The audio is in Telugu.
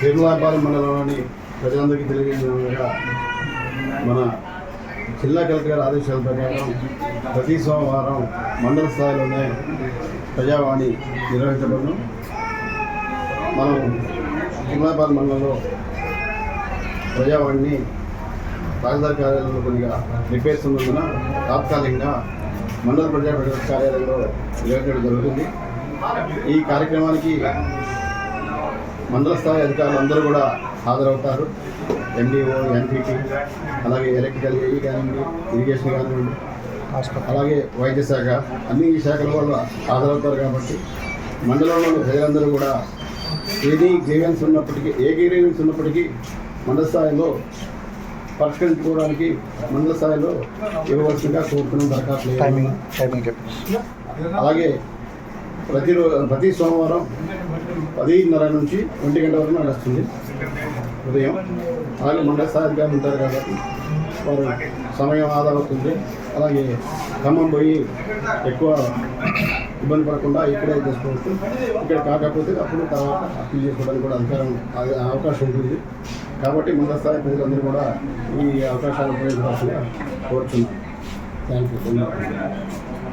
భీమలాపాలెం మండలంలోని ప్రజలందరికీ తెలియజేసిన మన జిల్లా కలెక్టర్ గారి ఆదేశాల ప్రకారం ప్రతి సోమవారం మండల స్థాయిలోనే ప్రజావాణి నిర్వహించబడను. మనం భీమలాపాలెం మండలంలో ప్రజావాణిని రాజధాని కార్యాలయంలో కొద్దిగా రిపేర్స్ ఉన్నందున తాత్కాలికంగా మండల ప్రజా కార్యాలయంలో నిర్వహించడం జరుగుతుంది. ఈ కార్యక్రమానికి మండల స్థాయి అధికారులు అందరూ కూడా హాజరవుతారు. ఎండిఓ ఎన్పిటి అలాగే ఎలక్ట్రికల్ ఏఈ కానివ్వండి ఇరిగేషన్ కానివ్వండి అలాగే వైద్య శాఖ అన్ని శాఖల వాళ్ళు హాజరవుతారు కాబట్టి మండలంలోని ప్రజలందరూ కూడా ఏది గ్రీవెన్స్ ఉన్నప్పటికీ ఏ గ్రీవెన్స్ ఉన్నప్పటికీ మండల స్థాయిలో పరిష్కరించుకోవడానికి మండల స్థాయిలో ఇవ్వవలసిందిగా కోరుతున్నాం దరఖాస్తులు చెప్పండి. అలాగే ప్రతిరోజు ప్రతి సోమవారం పదిన్నర నుంచి ఒంటి గంట వరకు నడుస్తుంది. ఉదయం వాళ్ళు మండల ఉంటారు కాబట్టి వారు సమయం ఆదా అవుతుంది. అలాగే ఖమ్మం పోయి ఎక్కువ ఇబ్బంది పడకుండా ఇక్కడే చేసుకోవచ్చు ఇక్కడ కాకపోతే అప్పుడు తర్వాత అప్పీల్ చేసుకోవడానికి కూడా అధికారం ఆ- అవకాశం ఉంటుంది. కాబట్టి ముందు స్థాయి ప్రజలందరూ కూడా ఈ అవకాశాలు ఉపయోగించాల్సిందిగా కోరుతున్నాను థ్యాంక్ యూ.